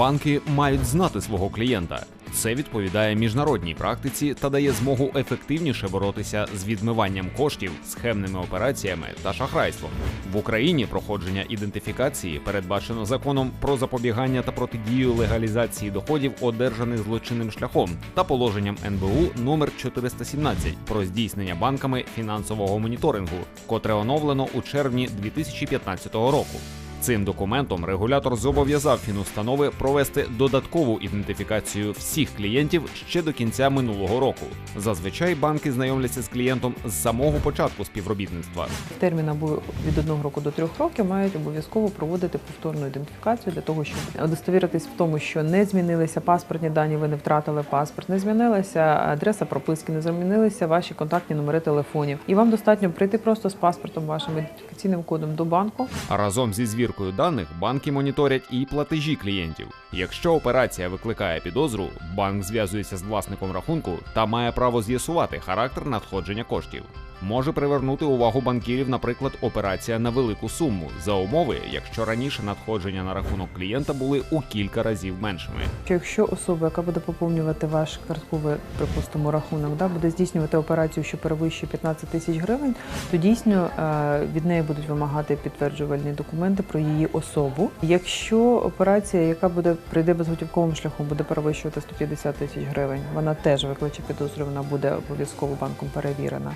банки мають знати свого клієнта. Це відповідає міжнародній практиці та дає змогу ефективніше боротися з відмиванням коштів, схемними операціями та шахрайством. В Україні проходження ідентифікації передбачено законом про запобігання та протидію легалізації доходів, одержаних злочинним шляхом, та положенням НБУ номер 417 про здійснення банками фінансового моніторингу, котре оновлено у червні 2015 року. Цим документом регулятор зобов'язав фінустанови провести додаткову ідентифікацію всіх клієнтів ще до кінця минулого року. Зазвичай банки знайомляться з клієнтом з самого початку співробітництва. Термін або від одного року до трьох років мають обов'язково проводити повторну ідентифікацію для того, щоб удостовіритись в тому, що не змінилися паспортні дані, ви не втратили паспорт, не змінилася адреса прописки, не змінилися ваші контактні номери телефонів. І вам достатньо прийти просто з паспортом, вашим ідентифікаційним кодом до банку, разом зі звіркою даних банки моніторять і платежі клієнтів. Якщо операція викликає підозру, банк зв'язується з власником рахунку та має право з'ясувати характер надходження коштів. Може привернути увагу банкірів, наприклад, операція на велику суму за умови, якщо раніше надходження на рахунок клієнта були у кілька разів меншими. якщо особа, яка буде поповнювати ваш картковий, припустимо, рахунок, да, буде здійснювати операцію, що перевищує 15 тисяч гривень, то дійсно е, від неї будуть вимагати підтверджувальні документи про її особу. Якщо операція, яка буде прийде безготівковим шляхом, буде перевищувати 150 тисяч гривень, вона теж викличе підозрю, вона буде обов'язково банком перевірена.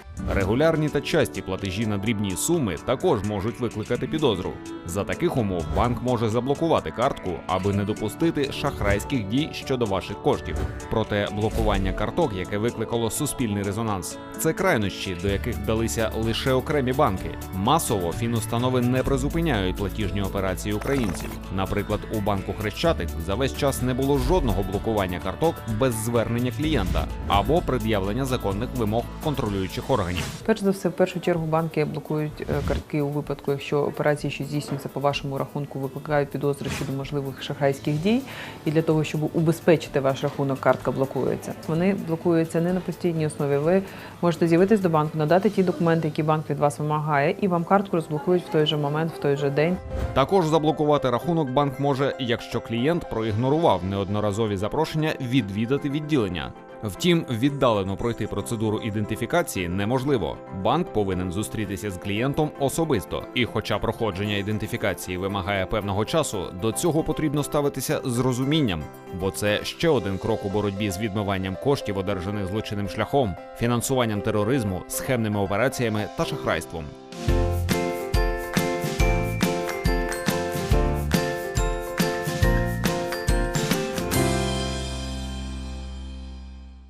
Регулярні та часті платежі на дрібні суми також можуть викликати підозру. За таких умов банк може заблокувати картку, аби не допустити шахрайських дій щодо ваших коштів. Проте блокування карток, яке викликало суспільний резонанс, це крайнощі, до яких вдалися лише окремі банки. Масово фінустанови не призупиняють платіжні операції українців. Наприклад, у банку Хрещатик за весь час не було жодного блокування карток без звернення клієнта або пред'явлення законних вимог контролюючих органів. Перш за все, в першу чергу банки блокують е, картки у випадку, якщо операції, що здійснюються по вашому рахунку, викликають підозри щодо можливих шахрайських дій. І для того, щоб убезпечити ваш рахунок, картка блокується. Вони блокуються не на постійній основі. Ви можете з'явитись до банку, надати ті документи, які банк від вас вимагає, і вам картку розблокують в той же момент, в той же день. Також заблокувати рахунок банк може, якщо клієнт проігнорував неодноразові запрошення відвідати відділення. Втім, віддалено пройти процедуру ідентифікації неможливо. Банк повинен зустрітися з клієнтом особисто. І, хоча проходження ідентифікації вимагає певного часу, до цього потрібно ставитися з розумінням, бо це ще один крок у боротьбі з відмиванням коштів, одержаних злочинним шляхом, фінансуванням тероризму, схемними операціями та шахрайством.